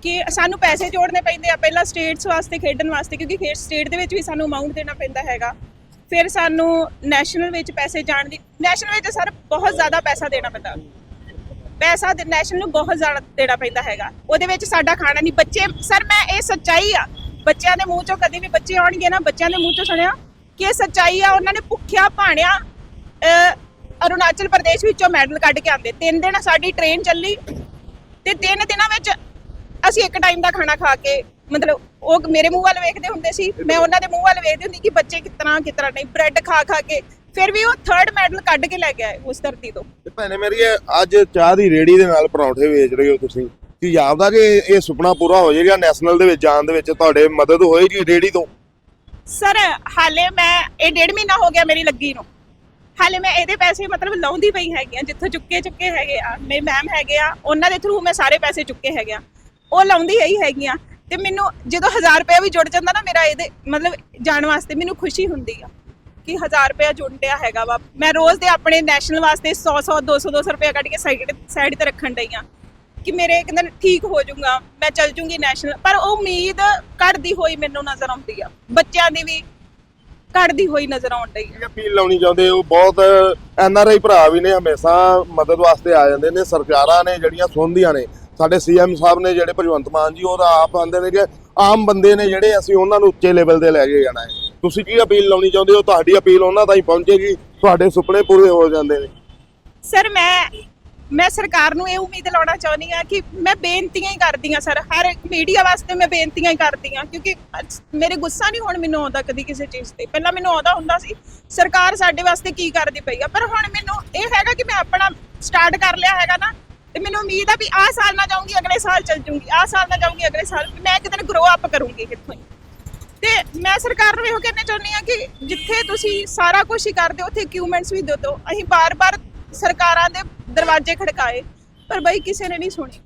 ਕਿ ਸਾਨੂੰ ਪੈਸੇ ਜੋੜਨੇ ਪੈਂਦੇ ਆ, ਪਹਿਲਾਂ ਸਟੇਟਸ ਵਾਸਤੇ, ਖੇਡਣ ਵਾਸਤੇ, ਕਿਉਂਕਿ ਖੇਡ ਸਟੇਟ ਦੇ ਵਿੱਚ ਵੀ ਸਾਨੂੰ ਅਮਾਉਂਟ ਦੇਣਾ ਪੈਂਦਾ ਹੈਗਾ। ਫਿਰ ਸਾਨੂੰ ਨੈਸ਼ਨਲ ਵਿੱਚ ਪੈਸੇ ਜਾਣ ਦੀ ਨੈਸ਼ਨਲ ਵਿੱਚ ਸਰ ਬਹੁਤ ਜ਼ਿਆਦਾ ਪੈਸਾ ਦੇਣਾ ਪੈਂਦਾ। ਪੈਸਾ ਨੈਸ਼ਨਲ ਨੂੰ ਬਹੁਤ ਜ਼ਿਆਦਾ ਦੇਣਾ ਪੈਂਦਾ ਹੈਗਾ। ਉਹਦੇ ਵਿੱਚ ਸਾਡਾ ਖਾਣਾ ਨਹੀਂ, ਬੱਚੇ, ਸਰ ਮੈਂ ਇਹ ਸੱਚਾਈ ਆ, ਬੱਚਿਆਂ ਦੇ ਮੂੰਹ ਚੋਂ ਕਦੇ ਵੀ ਬੱਚੇ ਆਉਣਗੇ ਨਾ, ਬੱਚਿਆਂ ਦੇ ਮੂੰਹ ਚੋਂ ਸੁਣਿਆ ਕਿ ਇਹ ਸੱਚਾਈ ਆ, ਉਹਨਾਂ ਨੇ ਭੁੱਖਿਆ ਭਾਣਿਆ ਅਰੁਣਾਚਲ ਪ੍ਰਦੇਸ਼ ਵਿੱਚੋਂ ਮੈਡਲ ਕੱਢ ਕੇ ਆਂਦੇ ਤਿੰਨ ਦਿਨ ਸਾਡੀ ਟ੍ਰੇਨ ਚੱਲੀ ਤੇ ਤਿੰਨ ਦਿਨਾਂ ਵਿੱਚ ਅਸੀਂ ਇੱਕ ਟਾਈਮ ਦਾ ਖਾਣਾ ਖਾ ਕੇ ਮਤਲਬ ਉਹ ਮੇਰੇ ਮੂੰਹ ਵੱਲ ਵੇਖਦੇ ਹੁੰਦੇ ਸੀ ਮੈਂ ਉਹਨਾਂ ਦੇ ਮੂੰਹ ਵੱਲ ਵੇਖਦੀ ਹੁੰਦੀ ਕਿ ਬੱਚੇ ਕਿਤਨਾ ਕਿਤਨਾ ਨਹੀਂ ਬ੍ਰੈਡ ਖਾ ਖਾ ਕੇ। ਫਿਰ ਵੀ ਉਹ ਥਰਡ ਮੈਡਲ ਕੱਢ ਕੇ ਲੈ ਆਏ ਉਸ ਧਰਤੀ ਤੋਂ। ਤੇ ਭੈਣੇ ਮੇਰੀ ਅੱਜ ਚਾਹ ਦੀ ਰੇੜੀ ਦੇ ਨਾਲ ਪਰੌਂਠੇ ਵੇਚ ਰਹੇ ਹੋ ਤੁਸੀਂ। ਕੀ ਜਾਪਦਾ ਕਿ ਇਹ ਸੁਪਨਾ ਪੂਰਾ ਹੋ ਜਾਏਗਾ ਨੈਸ਼ਨਲ ਦੇ ਵਿੱਚ ਜਾਣ ਦੇ ਵਿੱਚ ਤੁਹਾਡੇ ਮਦਦ ਹੋਏਗੀ ਰੇੜੀ ਤੋਂ? ਸਰ ਹਾਲੇ ਮੈਂ ਇਹ ਡੇਢ ਮਹੀਨਾ ਹੋ ਗਿਆ ਮੇਰੀ ਲੱਗੀ ਨੂੰ। ਹਾਲੇ ਮੈਂ ਇਹਦੇ ਪੈਸੇ ਮਤਲਬ ਲਾਉਂਦੀ ਪਈ ਹੈਗੀ ਆ, ਜਿੱਥੋਂ ਚੁੱਕੇ ਚੁੱਕੇ ਹੈਗੇ ਆ, ਮੇਰੇ ਮੈਮ ਹੈਗੇ ਆ, ਉਹਨਾਂ ਦੇ ਥਰੂ ਮੈਂ ਸਾਰੇ ਪੈਸੇ ਚੁੱਕੇ ਹੈਗੇ ਆ। ਉਹ ਲਾਉਂਦੀ ਹੀ ਹੈਗੀ ਆ ਤੇ ਮੈਨੂੰ ਜਦੋਂ 1000 ਰੁਪਏ ਵੀ ਜੁੜ ਜਾਂਦਾ ਨਾ ਮੇਰਾ ਇਹਦੇ ਮਤਲਬ ਜਾਣ ਵਾਸਤੇ ਮੈਨੂੰ ਖੁਸ਼ੀ ਹੁੰਦੀ ਆ ਕਿ 1000 ਰੁਪਏ ਜੁੜਿਆ ਹੈਗਾ ਵਾ। ਮੈਂ ਰੋਜ਼ ਦੇ ਆਪਣੇ ਨੈਸ਼ਨਲ ਵਾਸਤੇ 100 100 200 200 ਰੁਪਏ ਕੱਢ ਕੇ ਸਾਈਡ ਸਾਈਡ ਤੇ ਰੱਖਣ ਡਈ ਆ ਕਿ ਮੇਰੇ ਕਹਿੰਦੇ ਠੀਕ ਹੋ ਜਾਊਗਾ, ਮੈਂ ਚੱਲ ਜੂੰਗੀ ਨੈਸ਼ਨਲ ਪਰ ਉਹ ਉਮੀਦ ਘਟਦੀ ਹੋਈ ਮੈਨੂੰ ਨਜ਼ਰ ਆਉਂਦੀ ਆ। ਬੱਚਿਆਂ ਦੀ ਵੀ ਘਟਦੀ ਹੋਈ ਨਜ਼ਰ ਆਉਣ ਡਈ ਆ। ਕੀ ਅਪੀਲ ਲਾਉਣੀ ਚਾਹੁੰਦੇ ਹੋ? ਬਹੁਤ ਐਨ ਆਰ ਆਈ ਭਰਾ ਵੀ ਨੇ ਹਮੇਸ਼ਾ ਮਦਦ ਵਾਸਤੇ ਆ ਜਾਂਦੇ ਨੇ ਸਰਕਾਰਾਂ ਨੇ ਜਿਹੜੀਆਂ ਸੁਣਦੀਆਂ ਨੇ ਸਾਡੇ ਸੀਐਮ ਸਾਹਿਬ ਨੇ ਜਿਹੜੇ ਭਗਵੰਤ ਮਾਨ ਜੀ ਉਹ ਤਾਂ ਆਪ ਆਂਦੇ ਨੇ ਕਿ ਆਮ ਬੰਦੇ ਨੇ ਜਿਹੜੇ ਅਸੀਂ ਉਹਨਾਂ ਨੂੰ ਉੱਚੇ ਲੈਵਲ ਤੇ ਲੈ ਕੇ ਜਾਣਾ ਹੈ। ਤੁਸੀਂ ਕੀ ਅਪੀਲ ਲਾਉਣੀ ਚਾਹੁੰਦੇ ਹੋ? ਤੁਹਾਡੀ ਅਪੀਲ ਉਹਨਾਂ ਤਾਈਂ ਪਹੁੰਚੇਗੀ ਤੁਹਾਡੇ ਸੁਪਨੇ ਪੂਰੇ ਹੋ ਜਾਂਦੇ ਨੇ। ਸਰ ਮੈਂ ਮੈਂ ਸਰਕਾਰ ਨੂੰ ਇਹ ਉਮੀਦ ਲਾਉਣਾ ਚਾਹੁੰਦੀ ਆ ਕਿ ਮੈਂ ਬੇਨਤੀਆਂ ਹੀ ਕਰਦੀ ਆ ਸਰ। ਹਰ ਮੀਡੀਆ ਵਾਸਤੇ ਮੈਂ ਬੇਨਤੀਆਂ ਹੀ ਕਰਦੀ ਆ ਕਿਉਂਕਿ ਮੇਰੇ ਗੁੱਸਾ ਨਹੀਂ ਹੁਣ ਮੈਨੂੰ ਆਉਂਦਾ ਕਦੀ ਕਿਸੇ ਚੀਜ਼ ਤੇ। ਪਹਿਲਾਂ ਮੈਨੂੰ ਆਉਂਦਾ ਹੁੰਦਾ ਸੀ, ਸਰਕਾਰ ਸਾਡੇ ਵਾਸਤੇ ਕੀ ਕਰਦੀ ਪਈ ਆ, ਪਰ ਹੁਣ ਮੈਨੂੰ ਇਹ ਹੈਗਾ ਕਿ ਮੈਂ ਆਪਣਾ ਸਟਾਰਟ ਕਰ ਲਿਆ ਹੈਗਾ ਨਾ, ਤੇ ਮੈਨੂੰ ਉਮੀਦ ਆ ਵੀ ਆਹ ਸਾਲ ਨਾ ਜਾਊਂਗੀ, ਅਗਲੇ ਸਾਲ ਚੱਲ ਜੂੰਗੀ। ਆਹ ਸਾਲ ਨਾ ਜਾਊਂਗੀ, ਅਗਲੇ ਸਾਲ ਮੈਂ ਕਿਤੇ ਗਰੋ ਅਪ ਕਰੂੰਗੀ ਕਿੱਥੋਂ ਹੀ। ਤੇ ਮੈਂ ਸਰਕਾਰ ਨੂੰ ਇਹੋ ਕਹਿਣਾ ਚਾਹੁੰਦੀ ਆ ਕਿ ਜਿੱਥੇ ਤੁਸੀਂ ਸਾਰਾ ਕੁਝ ਹੀ ਕਰਦੇ ਹੋ, ਉੱਥੇ ਇਕਵਿਪਮੈਂਟਸ ਵੀ ਦਿਓ। ਅਸੀਂ ਬਾਰ-ਬਾਰ ਸਰਕਾਰਾਂ ਦੇ ਦਰਵਾਜ਼ੇ ਖੜਕਾਏ ਪਰ ਬਈ ਕਿਸੇ ਨੇ ਨਹੀਂ ਸੁਣੀ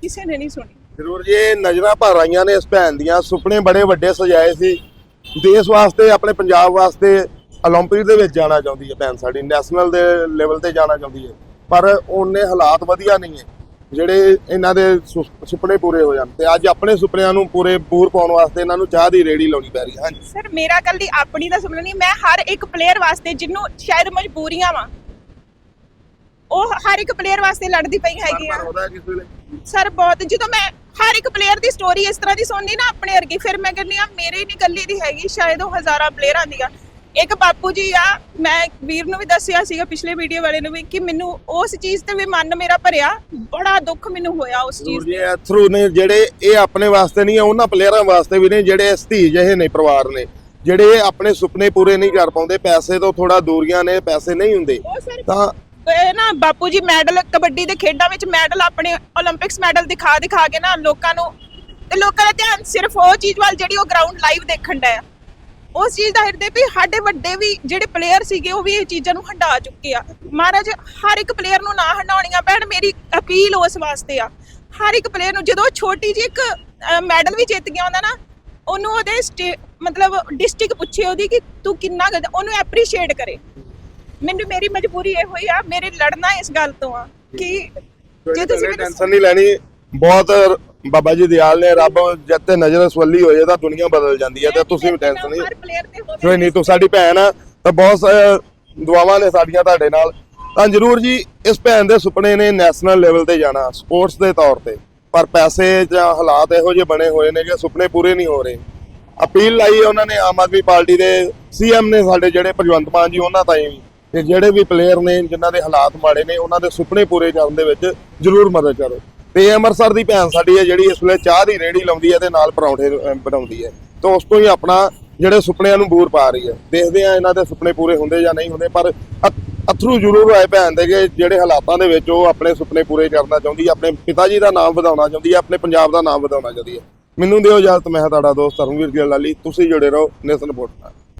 ਕਿਸੇ ਨੇ ਨਹੀਂ ਸੁਣੀ ਜ਼ਰੂਰ ਜੀ ਇਹ ਨਜ਼ਰਾਂ ਭਰ ਆਈਆਂ ਨੇ ਇਸ ਭੈਣ ਦੀਆਂ ਸੁਪਨੇ ਬੜੇ ਵੱਡੇ ਸਜਾਏ ਸੀ ਦੇਸ਼ ਵਾਸਤੇ ਆਪਣੇ ਪੰਜਾਬ ਵਾਸਤੇ 올림픽 ਦੇ ਵਿੱਚ ਜਾਣਾ ਚਾਹੁੰਦੀ ਹੈ ਭੈਣ ਸਾਡੀ ਨੈਸ਼ਨਲ ਦੇ ਲੈਵਲ ਤੇ ਜਾਣਾ ਚਾਹੁੰਦੀ ਹੈ ਪਰ ਉਹਨੇ ਹਾਲਾਤ ਵਧੀਆ ਨਹੀਂ ਹੈ ਜਿਹੜੇ ਇਹਨਾਂ ਦੇ ਸੁ- ਸੁਪਨੇ ਪੂਰੇ ਹੋ ਜਾਣ ਤੇ ਅੱਜ ਆਪਣੇ ਸੁਪਨਿਆਂ ਨੂੰ ਪੂਰੇ ਪੂਰ ਪਾਉਣ ਵਾਸਤੇ ਇਹਨਾਂ ਨੂੰ ਚਾਹ ਦੀ ਰੇੜੀ ਲਾਉਣੀ ਪੈ ਰਹੀ ਹੈ ਹਾਂਜੀ ਸਰ ਮੇਰਾ ਕੱਲ ਦੀ ਆਪਣੀ ਦਾ ਸੁਪਨਾ ਨਹੀਂ ਮੈਂ ਹਰ ਇੱਕ ਪਲੇਅਰ ਵਾਸਤੇ ਜਿਹਨੂੰ ਸ਼ਾਇਦ ਮਜਬੂਰੀਆਂ ਵਾ ਉਹ ਹਰ ਇੱਕ ਪਲੇਅਰ ਵਾਸਤੇ ਲੜਦੀ ਪਈ ਹੈਗੀ ਆ। ਉਹਦਾ ਕਿਸ ਵੇਲੇ। ਸਰ ਬਹੁਤ ਜਦੋਂ ਮੈਂ ਹਰ ਇੱਕ ਪਲੇਅਰ ਦੀ ਸਟੋਰੀ ਇਸ ਤਰ੍ਹਾਂ ਦੀ ਸੁਣਦੀ ਨਾ ਆਪਣੇ ਵਰਗੀ ਫਿਰ ਮੈਂ ਕਹਿੰਦੀ ਆ ਮੇਰੇ ਨਹੀਂ ਇਕੱਲੀ ਦੀ ਹੈਗੀ ਸ਼ਾਇਦ ਉਹ ਹਜ਼ਾਰਾਂ ਪਲੇਅਰਾਂ ਦੀ ਆ ਇੱਕ ਬਾਪੂ ਜੀ ਆ ਮੈਂ ਵੀਰ ਨੂੰ ਵੀ ਦੱਸਿਆ ਸੀਗਾ ਪਿਛਲੇ ਵੀਡੀਓ ਵਾਲੇ ਨੂੰ ਵੀ ਕਿ ਮੈਨੂੰ ਉਸ ਚੀਜ਼ ਤੇ ਵੀ ਮਨ ਮੇਰਾ ਭਰਿਆ ਬੜਾ ਦੁੱਖ ਮੈਨੂੰ ਹੋਇਆ ਉਸ ਚੀਜ਼ ਇਹ ਥਰੂ ਨੇ ਜਿਹੜੇ ਇਹ ਆਪਣੇ ਵਾਸਤੇ ਨਹੀਂ ਹੈ ਉਹਨਾਂ ਪਲੇਅਰਾਂ ਵਾਸਤੇ ਵੀ ਨੇ ਜਿਹੜੇ ਇਸ ਧੀ ਜਿਹੇ ਨੇ ਪਰਿਵਾਰ ਨੇ ਜਿਹੜੇ ਆਪਣੇ ਸੁਪਨੇ ਪੂਰੇ ਨਹੀਂ ਕਰ ਪਾਉਂਦੇ ਪੈਸੇ ਤੋਂ ਥੋੜਾ ਦੂਰੀਆਂ ਨੇ ਪੈਸੇ ਨਹੀਂ ਹੁੰਦੇ। ਤਾਂ ਇਹ ਨਾ ਬਾਪੂ ਜੀ ਮੈਡਲ ਕਬੱਡੀ ਦੇ ਖੇਡਾਂ ਵਿੱਚ ਮੈਡਲ ਆਪਣੇ 올림픽ਸ ਮੈਡਲ ਦਿਖਾ ਦਿਖਾ ਕੇ ਨਾ ਲੋਕਾਂ ਨੂੰ ਤੇ ਲੋਕਾਂ ਦਾ ਧਿਆਨ ਸਿਰਫ ਉਹ ਚੀਜ਼ ਵੱਲ ਜਿਹੜੀ ਉਹ ਗਰਾਊਂਡ ਲਾਈਵ ਦੇਖਣ ਦਾ ਹੈ ਉਸ ਚੀਜ਼ ਦਾ ਹਿਰਦੇ ਵੀ ਸਾਡੇ ਵੱਡੇ ਵੀ ਜਿਹੜੇ ਪਲੇਅਰ ਸੀਗੇ ਉਹ ਵੀ ਇਹ ਚੀਜ਼ਾਂ ਨੂੰ ਹੰਡਾ ਚੁੱਕੇ ਆ। ਮਹਾਰਾਜ, ਹਰ ਇੱਕ ਪਲੇਅਰ ਨੂੰ ਨਾ ਹੰਡਾਉਣੀਆਂ ਪੈਣ, ਮੇਰੀ ਅਪੀਲ ਉਸ ਵਾਸਤੇ ਆ। ਹਰ ਇੱਕ ਪਲੇਅਰ ਨੂੰ ਜਦੋਂ ਛੋਟੀ ਜਿਹੀ ਇੱਕ ਮੈਡਲ ਵੀ ਜਿੱਤ ਗਿਆ ਹੁੰਦਾ ਨਾ, ਉਹਨੂੰ ਉਹਦੇ ਮਤਲਬ ਡਿਸਟ੍ਰਿਕਟ ਪੁੱਛੇ ਉਹਦੀ ਕਿ ਤੂੰ ਕਿੰਨਾ ਉਹਨੂੰ ਐਪਰੀਸ਼ੀਏਟ ਕਰੇ। ਮੈਨੂੰ ਮੇਰੀ ਮਜਬੂਰੀ ਇਹ ਹੋਈ ਆ ਮੇਰੇ ਲੜਨਾ ਇਸ ਗੱਲ ਤੋਂ ਆ ਕਿ ਜੇ ਤੁਸੀਂ ਮੈਨੂੰ ਟੈਨਸ਼ਨ ਨਹੀਂ ਲੈਣੀ। ਬਹੁਤ ਬਾਬਾ ਜੀ ਦਿਆਲ ਨੇ ਰੱਬ ਜਦ ਤੇ ਨਜ਼ਰ ਸਵੱਲੀ ਹੋ ਜਾਏ ਤਾਂ ਦੁਨੀਆ ਬਦਲ ਜਾਂਦੀ ਹੈ ਤੇ ਤੁਸੀਂ ਵੀ ਟੈਨਸ਼ਨ ਨਹੀਂ ਹਰ ਪਲੇਅਰ ਤੇ ਹੋਵੇ ਕੋਈ ਨਹੀਂ ਤੂੰ ਸਾਡੀ ਭੈਣ ਆ ਤਾਂ ਬਹੁਤ ਦੁਆਵਾਂ ਨੇ ਸਾਡੀਆਂ ਤੁਹਾਡੇ ਨਾਲ। ਤਾਂ ਜਰੂਰ ਜੀ ਇਸ ਭੈਣ ਦੇ ਸੁਪਨੇ ਨੇ ਨੈਸ਼ਨਲ ਲੈਵਲ ਤੇ ਜਾਣਾ ਸਪੋਰਟਸ ਦੇ ਤੌਰ ਤੇ। ਪਰ ਪੈਸੇ ਜਾਂ ਹਾਲਾਤ ਇਹੋ ਜਿਹੇ ਬਣੇ ਹੋਏ ਨੇ ਕਿ ਸੁਪਨੇ ਪੂਰੇ ਨਹੀਂ ਹੋ ਰਹੇ। ਅਪੀਲ ਲਾਈ ਉਹਨਾਂ ਨੇ ਆਮ ਆਦਮੀ ਪਾਰਟੀ ਦੇ ਸੀਐਮ ਨੇ ਸਾਡੇ ਜਿਹੜੇ ਭਗਵੰਤ ਮਾਨ ਜੀ ਉਹਨਾਂ ਤਾਈਂ ਤੇ ਜਿਹੜੇ ਵੀ ਪਲੇਅਰ ਨੇ, ਜਿਨ੍ਹਾਂ ਦੇ ਹਾਲਾਤ ਮਾੜੇ ਨੇ, ਉਹਨਾਂ ਦੇ ਸੁਪਨੇ ਪੂਰੇ ਕਰਨ ਦੇ ਵਿੱਚ ਜਰੂਰ ਮਦਦ ਕਰੋ। ਤੇ ਅੰਮ੍ਰਿਤਸਰ ਦੀ ਭੈਣ ਸਾਡੀ ਹੈ, ਜਿਹੜੀ ਇਸ ਵੇਲੇ ਚਾਹ ਦੀ ਰੇੜੀ ਲਾਉਂਦੀ ਹੈ ਤੇ ਨਾਲ ਪਰੌਂਠੇ ਬਣਾਉਂਦੀ ਹੈ। ਤਾਂ ਉਸ ਤੋਂ ਹੀ ਆਪਣਾ ਜਿਹੜੇ ਸੁਪਨਿਆਂ ਨੂੰ ਬੂਰ ਪਾ ਰਹੀ ਹੈ। ਦੇਖਦੇ ਆ ਇਹਨਾਂ ਦੇ ਸੁਪਨੇ ਪੂਰੇ ਹੁੰਦੇ ਜਾਂ ਨਹੀਂ ਹੁੰਦੇ, ਪਰ ਅਥਰੂ ਜ਼ਰੂਰ ਆਏ ਭੈਣ ਦੇ ਕਿ ਜਿਹੜੇ ਹਾਲਾਤਾਂ ਦੇ ਵਿੱਚ ਉਹ ਆਪਣੇ ਸੁਪਨੇ ਪੂਰੇ ਕਰਨਾ ਚਾਹੁੰਦੀ ਹੈ, ਆਪਣੇ ਪਿਤਾ ਜੀ ਦਾ ਨਾਮ ਵਧਾਉਣਾ ਚਾਹੁੰਦੀ ਹੈ, ਆਪਣੇ ਪੰਜਾਬ ਦਾ ਨਾਮ ਵਧਾਉਣਾ ਚਾਹੁੰਦੀ ਹੈ। ਮੈਨੂੰ ਦਿਓ ਇਜਾਜ਼ਤ, ਮੈਂ ਤੁਹਾਡਾ ਦੋਸਤ ਧਰਮਵੀਰ ਜੀ ਲਾਲੀ, ਤੁਸੀਂ ਜੁੜੇ ਰਹੋ ਨੇਸ਼ਨ ਰਿਪੋਰਟ ਨਾਲ।